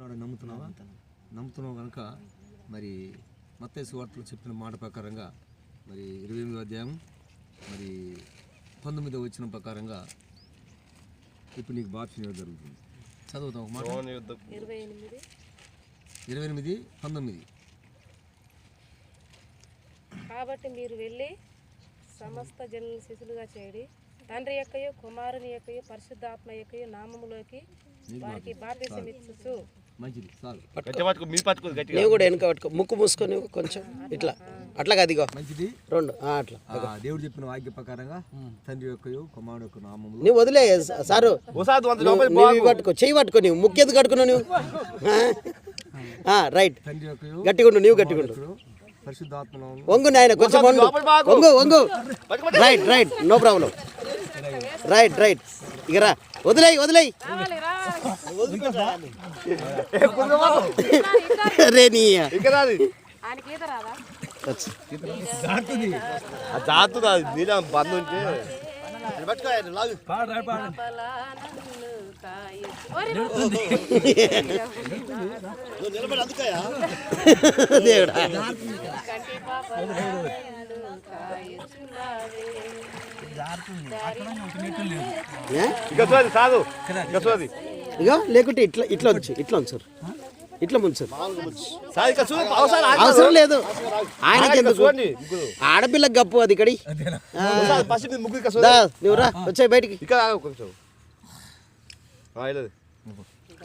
ఉన్నాడు నమ్ముతున్నావా? నమ్ముతున్నావు కనుక మరి మత్తయి సువార్తలు చెప్పిన మాట ప్రకారంగా మరి ఇరవై ఎనిమిదో అధ్యాయం మరి పంతొమ్మిదో వచ్చిన ప్రకారంగా ఇప్పుడు నీకు బాప్షన్ ఇవ్వడం జరుగుతుంది. చదువుతాం ఒక మాట. ఇరవై ఎనిమిది. ఇరవై ఎనిమిది పంతొమ్మిది. కాబట్టి మీరు వెళ్ళి సమస్త జనుల శిశులుగా చేయడి తండ్రి యొక్కయో కుమారుని యొక్కయో పరిశుద్ధాత్మ యొక్కయో నామములోకి వారికి ఇచ్చు మంచిది పట్టుకో పట్టుకో గట్టిగా. నీవు కూడా వెనక పట్టుకో. ముక్కు మూసుకొని కొంచెం ఇట్లా. అట్లా అదిగో. మంచిది. రెండు. అట్లా. ఆ దేవుడు చెప్పిన వాక్య ప్రకారంగా తండ్రి యొక్కయో కుమారుడు యొక్క నామములు. నువ్వు వదిలే సారు. పట్టుకో. చెయ్యి పట్టుకో నువ్వు ముక్కు ఎందుకు కట్టుకున్నావు నువ్వు. ఆ, రైట్. తండ్రి యొక్కయో గట్టిగా ఉండు నువ్వు గట్టిగా ఉండు. పరిశుద్ధాత్మ నామములు వంగు నాయన కొంచెం వంగు. వంగు వంగు. Right right. No problem. Right right. ఇక రా. వదిలేయి వదిలేయి. రే నీ. ఇక్కడ నీళ్ళ బంద్ ఉంటే దేవుడా ఇక సాదు ఇక ఇగో లేకుంటే ఇట్లా ఇట్లా ఉంచు ఇట్లా ఉంచారు ఇట్లా ముంచారు సార్. ఇక అవసరం లేదు. ఆయనకి ఇక ఎందుకు? ఆడపిల్లకి గప్పు అది ఇక్కడి. ఒకసారి ఫస్ట్ మీరు ముగ్గురు ఇక చూడు దా నువ్వు రా వచ్చాయి బయటికి.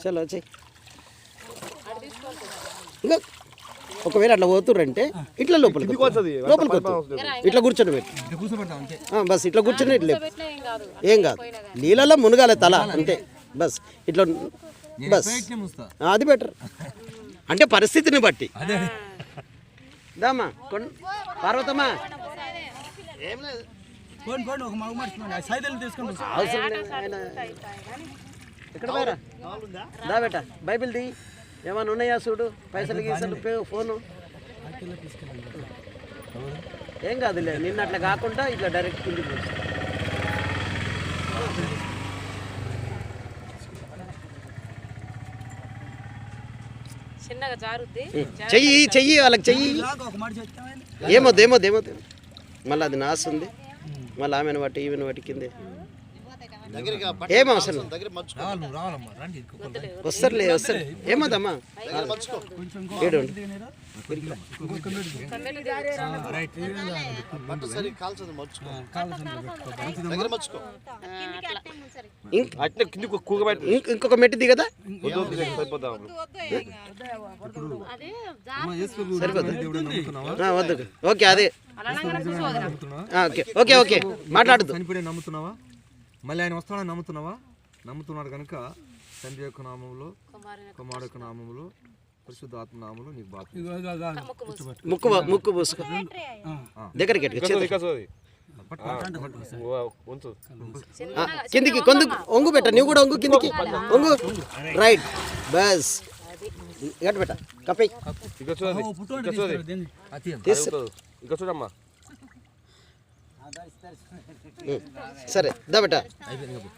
చలో వచ్చాయి ఇంకా ఒకవేళ అట్లా పోతుర్రంటే ఇట్లా లోపలికి. లోపలికి వస్తుంది. ఇట్లా కూర్చొని పెట్టి. బస్ ఇట్లా కూర్చొని ఇట్లా ఏం కాదు. నీళ్ళలో మునగాలి తల అంతే. బస్. ఇట్లా బస్. అది బెటర్. అంటే పరిస్థితిని బట్టి. దామా కొన్ పార్వతమ్మా. లేదు. ఎక్కడ పోయారా? దా బేట బైబిల్ ది. ఏమైనా ఉన్నాయా చూడు? పైసలు గీసలు పే ఫోను. ఏం కాదులే నిన్న అట్లా కాకుండా ఇట్లా డైరెక్ట్ కిందికి చిన్నగా జారుద్ది. చెయ్యి చెయ్యి వాళ్ళకి చెయ్యి. ఏమొద్దు ఏమొద్దు ఏమొద్దు. మళ్ళీ అది నాస్తుంది మళ్ళీ ఆమెను బట్టి ఈమెను బట్టి కిందే. ఏం అవసరం. వస్తారులే వస్తారు. ఏమద్దమ్మా ఏడు ఇంకొక మెట్టి దిగదా సరిపోతాం వద్దు ఓకే అదే. ఓకే. Okay okay. మాట్లాడదు. నమ్ముతున్నావా? మళ్ళీ ఆయన వస్తాడని నమ్ముతున్నావా? నమ్ముతున్నాడు కనుక తండ్రి యొక్క నామములో కుమారుడు యొక్క నామములో పరిశుద్ధ ఆత్మ నామములో నీకు బాధ ముక్కు ముక్కు పూసుకో దగ్గరికి కిందికి కొందు ఒంగు పెట్ట నువ్వు కూడా ఒంగు కిందికి. ఒంగు. రైట్ బస్ గట్టు పెట్ట కప్పై చూడమ్మా. సరే దా బెట్ట అయిపోయింది